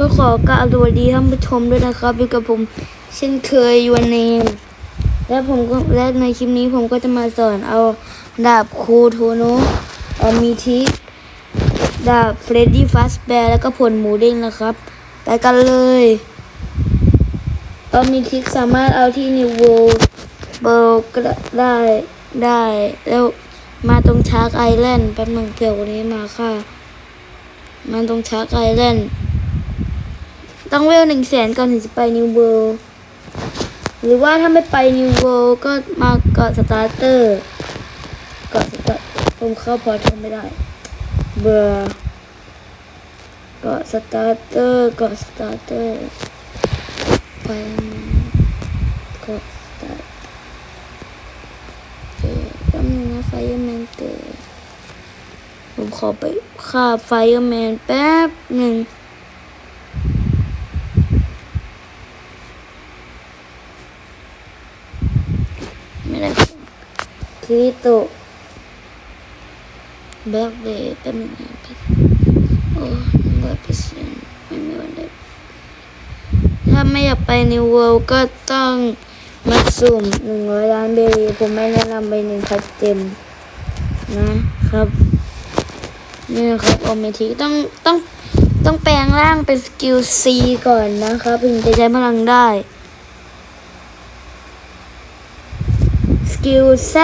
ก็ขอกราบสวัสดีท่านผู้ชมด้วยนะครับอยู่กับผมเช่นเคยยูนเนมและผมก็และในคลิปนี้ผมก็จะมาสอนเอาดาบคูโทโนะเอามีทิกดาบเฟรดดี้ฟัสแบร์แล้วก็ผลหมูเด้งนะครับ ไปกันเลยเอามีทิกสามารถเอาที่นิวโวเบลก็ได้ได้แล้วมาตรงชาร์กไอแลนด์แป๊บหนึงเกี่ยวนนี้มาค่ะมันตรงชาร์กไอแลนด์ ต้องเวลหนึ่งแสนก่อนถึงจะไปนิวเวิลด์หรือว่าถ้าไม่ไปนิวเวิลด์ก็มาเกาะสตาร์เตอร์เกาะสตาร์ผมเข้าพอร์ตไม่ได้ เบอร์เกาะสตาร์เตอร์เกาะสตาร์เตอร์ไปเกาะสตาร์เตอร์แป๊บนึงนะไฟแมนเตอร์ผมขอไปฆ่าไฟแมนแป๊บหนึ่ง ไม่ได้คริโตแบล็คเดย์เป็นโอ้ร้อยเป็นไม่มีวันได้ถ้าไม่อยากไปในเวิลด์ก็ต้องมาสุ่มหนึ่งร้อยล้านเบรีผมไม่แนะนำไปหนึ่งคัดเต็มนะครับนี่นะครับโอเมทิกต้องต้องต้องแปลงร่างเป็นสกิล C ก่อนนะครับถึงจะใช้พลังได้ กิล Z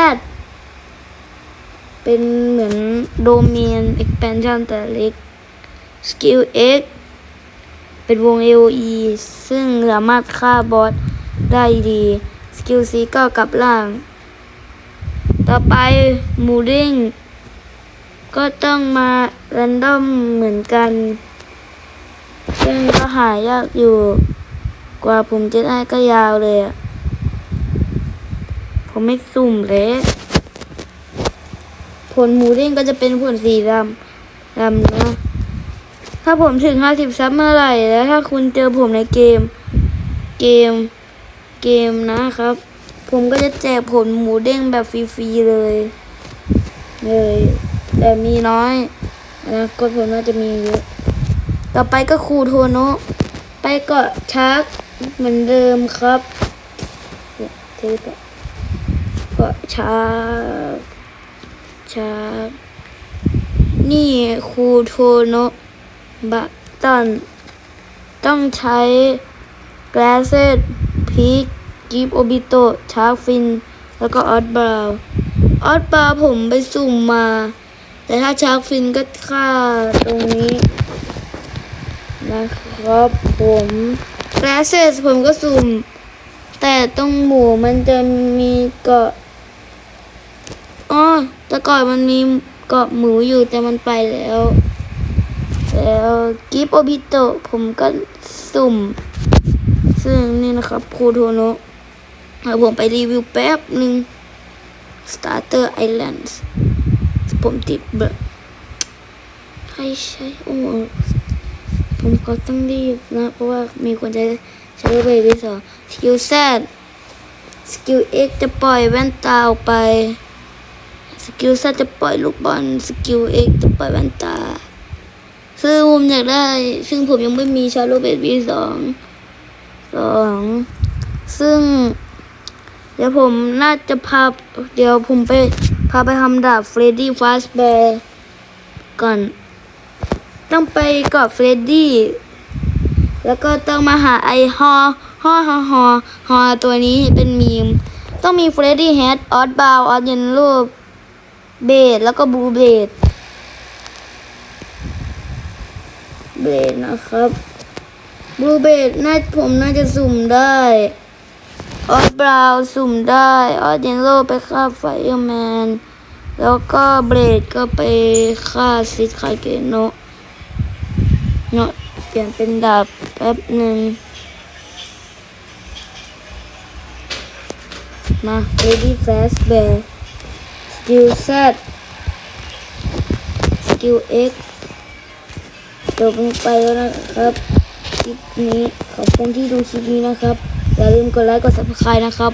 เป็นเหมือนโดเมน expansion แต่เล็กสกิล X เป็นวง AOE ซึ่งสามารถฆ่าบอสได้ดีสกิล C ก็กลับล่าง ต่อไปมูดิ้งก็ต้องมาแรนดอมเหมือนกัน ซึ่งก็หายากอยู่ กว่าผมจะได้ก็ยาวเลยอะ ผมไม่สุ่มเลยผลหมูเด้งก็จะเป็นผลสีดำดำนะ ถ้าผมถึงห้าสิบซับเมื่อไหร่แล้วถ้าคุณเจอผมในเกม เกม เกมนะครับ ผมก็จะแจกผลหมูเด้งแบบฟรีๆเลย เลย แต่มีน้อยนะก็ผมน่าจะมีเยอะ ต่อไปก็คูโทโนะไปเกาะชาร์กเหมือนเดิมครับเนี่ยเทปอะ ก็ชาชานี่คูโทโนะบัตตัน ต้องใช้ g l a s s e d พีกกิฟโอบิโตชาร์ฟิน แล้วก็ออสบราวออสบราวผมไปสุ่มมา แต่ถ้าชาร์ฟินก็ค่าตรงนี้ นะครับผม g l a s s e d ผมก็สุ่ม แต่ตรงหมูมันจะมีเกาะ อ๋อแต่ก่อนมันมีเกาะหมูอยู่แต่มันไปแล้ว แล้วกิฟโอบิโตผมก็สุ่ม ซึ่งนี่นะครับคูโทโนะเดี๋ยวผมไปรีวิวแป๊บหนึ่ง Starter Islands ผมติดเบอร์ให้ใช้โอ้ผมก็ต้องรีบนะ เพราะว่ามีคนจะใช้เบอร์ที่สองสกิลแซดสกิลเอ็กจะปล่อยแว่นตาออกไป สกิลซดจะปล่อยลูกบอลสกิลเอกจะปล่อยแว่นตา ซึ่งผมอยากได้ ซึ่งผมยังไม่มีชาโลเบตวีสองสองซึ่ง เดี๋ยวผมน่าจะพาเดี๋ยวผมไปพาไปทำดาบเฟรดดี้ฟาสแบร์ก่อน ต้องไปกาะเฟรดดี้แล้วก็ต้องมาหาไอฮอฮอฮอฮอฮอตัวนี้เป็นมีม ต้องมีเฟรดดี้แฮดออสบาวออสเยนโล เบดแล้วก็บลูเบดเบดนะครับบลูเบดน่าผมน่าจะสุ่มได้ออสบราวสุ่มได้ออสเยนโลไปฆ่าไฟเออร์แมนแล้วก็เบรดก็ไปฆ่าซิดคาเกโนะเนาะเปลี่ยนเป็นดาบแป๊บหนึ่งมา Ready Fast Bear Skill Z Skill X จบลงไปแล้วนะครับคลิปนี้ขอบคุณที่ดูคลิปนี้นะครับ อย่าลืมกดไลค์กดซับสไครต์นะครับ